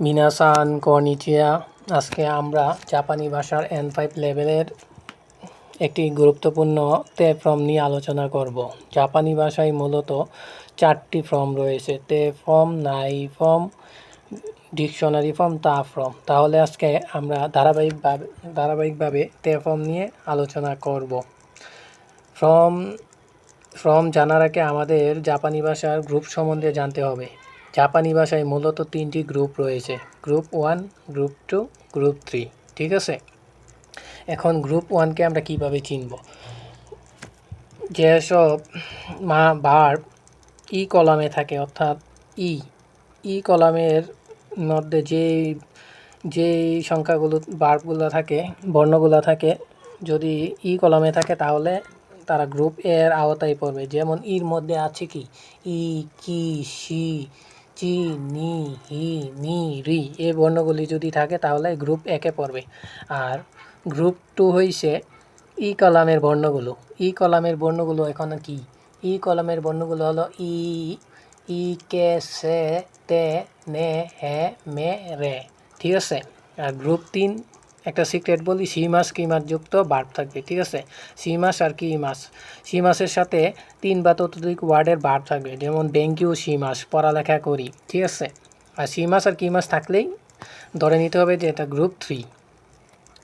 মিনাসান, কর্নিচিয়া, আজকে আমরা জাপানি ভাষার এন ফাইভ লেভেলের একটি গুরুত্বপূর্ণ তে ফর্ম নিয়ে আলোচনা করব। জাপানি ভাষায় মূলত চারটি ফর্ম রয়েছে। তে ফর্ম নাই ফর্ম ডিকশনারি ফর্ম তা ফর্ম তাহলে আজকে আমরা ধারাবাহিকভাবে ধারাবাহিকভাবে তে ফর্ম নিয়ে আলোচনা করব। ফর্ম ফর্ম জানার আগে আমাদের জাপানি ভাষার গ্রুপ সম্বন্ধে জানতে হবে। জাপানি ভাষায় মূলত তিনটি গ্রুপ রয়েছে, group one, group two, group three, ঠিক আছে? এখন গ্রুপ ওয়ানকে আমরা কীভাবে চিনব? যেসব মা, ভার্ব ই কলামে থাকে, অর্থাৎ ই ই কলামের মধ্যে যেই যেই সংখ্যাগুলো বার্বগুলো থাকে, বর্ণগুলো থাকে, যদি ই কলামে থাকে তাহলে তারা গ্রুপ এর আওতায় পড়বে। যেমন ইর মধ্যে আছে কি? ই, কি সি চি নি, হি, নি, রি এই বর্ণগুলি যদি থাকে তাহলে গ্রুপ একে পড়বে। আর গ্রুপ টু হইছে ই কলামের বর্ণগুলো। ই কলামের বর্ণগুলো এখন কি? ই কলামের বর্ণগুলো হলো ই ই, কে, সে, তে, নে, হে, মে, রে। ঠিক আছে? আর গ্রুপ তিন একটা সিক্রেট বলি, সি মাস, কি মাস যুক্ত বার্ব থাকবে, ঠিক আছে? সি মাস আর কি মাস? সি মাসের সাথে তিন বা ততোধিক ওয়ার্ডের বার্ব থাকবে, যেমন ব্যাঙ্ক ইউ সি মাস, পড়ালেখা করি, ঠিক আছে? আর সি মাস আর কি মাস থাকলেই ধরে নিতে হবে যে এটা গ্রুপ থ্রি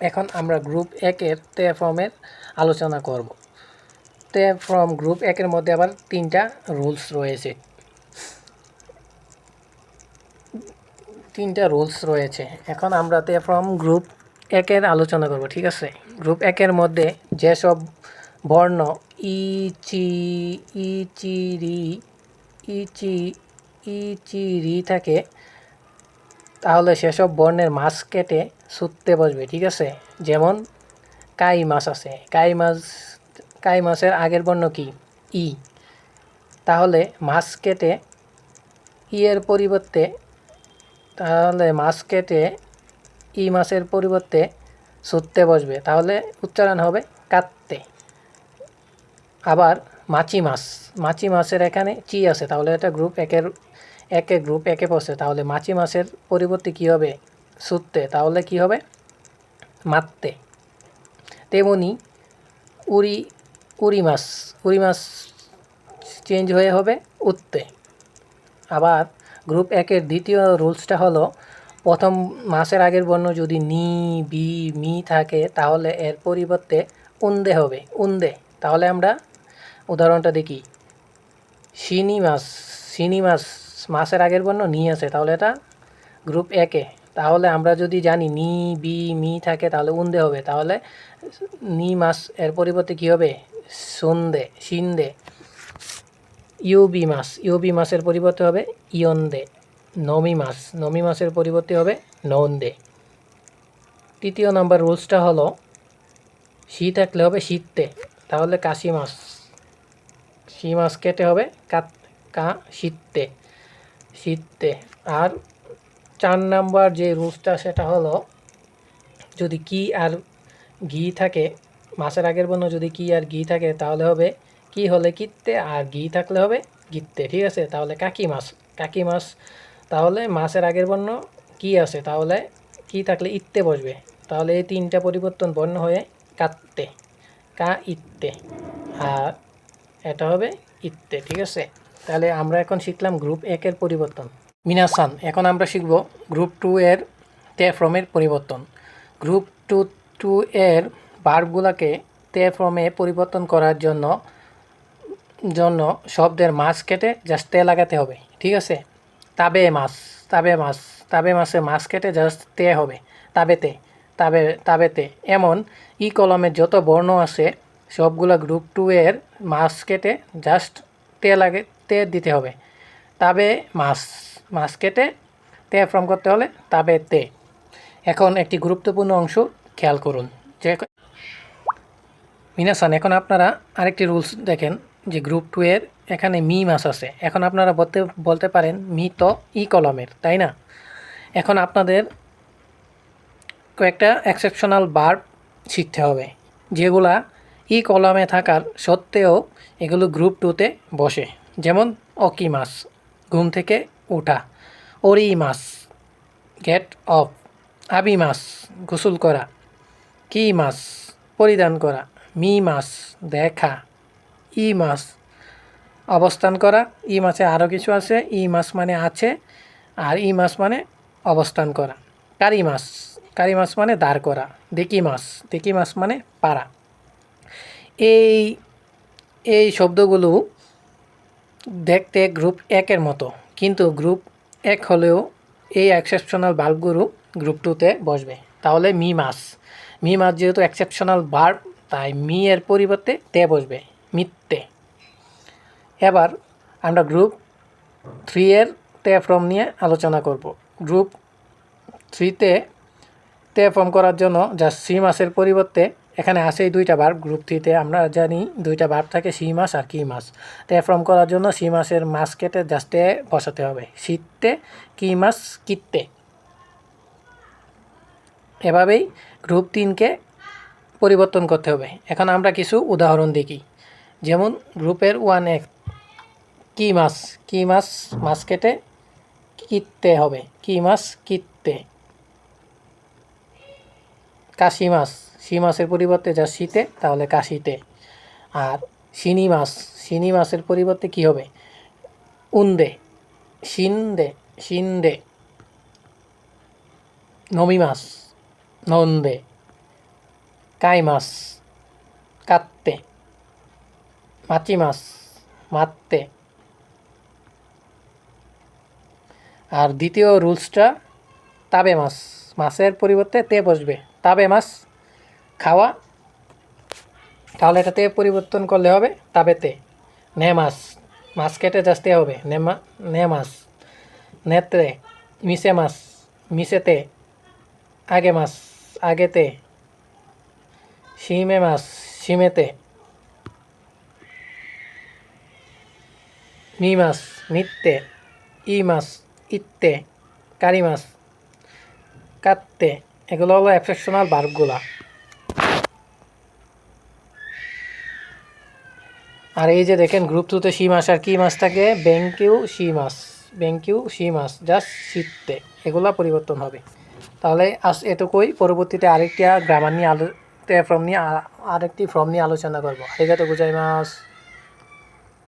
এখন আমরা গ্রুপ একের তে ফর্মের আলোচনা করব। তে ফর্ম গ্রুপ একের মধ্যে আবার তিনটা রুলস রয়েছে। তিনটা রুলস রয়েছে। এখন আমরা তে ফর্ম গ্রুপ একের আলোচনা করব, ঠিক আছে? গ্রুপ একের মধ্যে যেসব বর্ণ ই চি ই চি রি, ই চি ই চি রি থাকে, তাহলে সেসব বর্ণের মাছ কেটে সুততে বসবে, ঠিক আছে? যেমন কাই মাছ আছে, কাই মাছ, কাই মাছের আগের বর্ণ কি? ই। তাহলে মাছ কেটে ই এর পরিবর্তে তাহলে মাছ কেটে ই মাসের পরিবর্তে সুততে বসবে। তাহলে উচ্চারণ হবে কাটতে আবার মাছি মাছ মাছি মাছের এখানে চি আছে। তাহলে এটা গ্রুপ একের, একে গ্রুপ একে পড়ছে তাহলে মাছি মাছের পরিবর্তে কী হবে? সুততে তাহলে কি হবে? মারতে তেমনি উড়ি উড়ি মাছ উড়ি মাছ চেঞ্জ হয়ে হবে উঠতে আবার গ্রুপ একের দ্বিতীয় রুলসটা হলো প্রথম মাসের আগের বর্ণ যদি নি, বি, মি থাকে, তাহলে এর পরিবর্তে উন্দে হবে। উন্দে। তাহলে আমরা উদাহরণটা দেখি। শিনি মাস শিনি মাস, মাসের আগের বর্ণ নি আছে, তাহলে এটা গ্রুপ একে। তাহলে আমরা যদি জানি নি, বি, মি থাকে, তাহলে উন্দে হবে। তাহলে নি মাস এর পরিবর্তে কী হবে? সন্দে, সিন্দে। ইউবি মাস, ইউবি মাসের পরিবর্তে হবে ইয়ন্দে। নমি মাস। নমি মাসের পরিবর্তে হবে নন্দে তৃতীয় নাম্বার রুলসটা হলো শি থাকলে হবে শীতে। তাহলে কাশি মাস। শি মাস কেটে হবে কাত, কা, শীতে। শীতে। আর চার নাম্বার যে রুলসটা, সেটা হলো, যদি কি আর ঘি থাকে, মাসের আগের বর্ণ যদি কি আর ঘি থাকে, তাহলে হবে কি হলে কিত্তে আর ঘি থাকলে হবে গিত্তে, ঠিক আছে? তাহলে কাকি মাছ কাকি মাছ তাহলে মাছের আগের বর্ণ কি আছে? তাহলে কি থাকলে ইত্তে বসবে? তাহলে এই তিনটা পরিবর্তন বর্ণ হয়ে কাত্তে, কা ইত্তে, আর এটা হবে ইত্তে, ঠিক আছে? তাহলে আমরা এখন শিখলাম গ্রুপ একের পরিবর্তন। মিনাসান, এখন আমরা শিখব গ্রুপ টু এর তে ফ্রমের পরিবর্তন। গ্রুপ টু টু এর বার্বগুলোকে তে ফ্রমে পরিবর্তন করার জন্য জন্য শব্দের মাছ কেটে জাস্ট তে লাগাতে হবে, ঠিক আছে? তাবে মাছ তাবে মাছ তাবে মাছে মাছ কেটে জাস্ট তে হবে তাবেতে তাবে তাবেতে এমন, ই কলমের যত বর্ণ আছে, সবগুলো গ্রুপ টু এর মাছ কেটে জাস্ট তে লাগে, তে দিতে হবে। তাবে মাছ মাছ কেটে তে ফর্ম করতে হলে তাবে তে। এখন একটি গুরুত্বপূর্ণ অংশ খেয়াল করুন। যে মিনাসান এখন আপনারা আরেকটি রুলস দেখেন। যে গ্রুপ টু এর এখানে মি মাস আছে এখন আপনারা বলতে বলতে পারেন মি তো ই কলমের, তাই না? এখন আপনাদের কয়েকটা এক্সেপশনাল বার্ব শিখতে হবে, যেগুলা ই কলমে থাকার সত্ত্বেও এগুলো গ্রুপ টুতে বসে। যেমন অকি মাস ঘুম থেকে ওঠা ওরি মাস গেট অফ আবি মাস গোসল করা। কি মাস পরিধান করা। মি মাস দেখা। ই মাস অবস্থান করা, ই মাসে আরও কিছু আছে, ই মাস মানে আছে, আর ই মাস মানে অবস্থান করা। কারি মাস কারি মাস মানে দাঁড় করা দেখি মাস দেখি মাস মানে পারা এই এই শব্দগুলো দেখতে গ্রুপ একের মতো, কিন্তু গ্রুপ এক হলেও এই এক্সেপশনাল বাল্বগুলো গ্রুপ টুতে বসবে। তাহলে মি মাস মি মাস যেহেতু এক্সেপশনাল বাল্ব তাই মি এর পরিবর্তে তে বসবে। মিথ্যে। এবার আমরা গ্রুপ থ্রি এর তে ফর্ম নিয়ে আলোচনা করব। গ্রুপ থ্রিতে তে ফর্ম করার জন্য যা সি মাসের পরিবর্তে এখানে আসেই দুইটা বার্ব গ্রুপ থ্রিতে আমরা জানি দুইটা বার্ব থাকে সি মাস আর কি মাস। তে ফর্ম করার জন্য সি মাসের মাস কেটে জাস্টে বসাতে হবে। শীতে কি মাস কিত্তে এভাবেই গ্রুপ তিনকে পরিবর্তন করতে হবে। এখন আমরা কিছু উদাহরণ দেখি। যেমন গ্রুপের ওয়ান এক, কি মাস কি মাস মাস কেটে কিত্তে হবে, কি মাস কিত্তে কাশি মাস শি মাসের পরিবর্তে যা শীতে, তাহলে কাশিতে। আর শিনি মাস শিনি মাসের পরিবর্তে কি হবে? উন্দে, শিন্দে শিন্দে। নমি মাস নন্দে। কাই মাস কাত্তে। মাচি মাস মাত্তে আর দ্বিতীয় রুলসটা তাবে মাছ মাছের পরিবর্তে তে বসবে। তাবে মাছ খাওয়া। তাহলে এটাতে পরিবর্তন করলে হবে তাবেতে নে মাছ মাছ কেটে যাস্তে হবে। নেমা নে মাছ নেত্রে মিশে মাছ মিশেতে আগে মাছ আগেতে শিমে মাছ শিমেতে মি মাছ মিথ্যে ই মাছ ইত্তে কারি মাছ কাত্তে এগুলো হলো এক্সেপশনাল বার্বগুলা আর এই যে দেখেন গ্রুপ টুতে সি মাস আর কি মাস থাকে ব্যাংকিউ সি মাস ব্যাংকিউ সি মাস জাস্ট শীততে এগুলা পরিবর্তন হবে তাহলে আজ এটুকুই। পরবর্তীতে আরেকটি গ্রামার নিয়ে আলো ফর্ম নিয়ে আরেকটি ফর্ম নিয়ে আলোচনা করব। আরিগাতো গুজাই মাস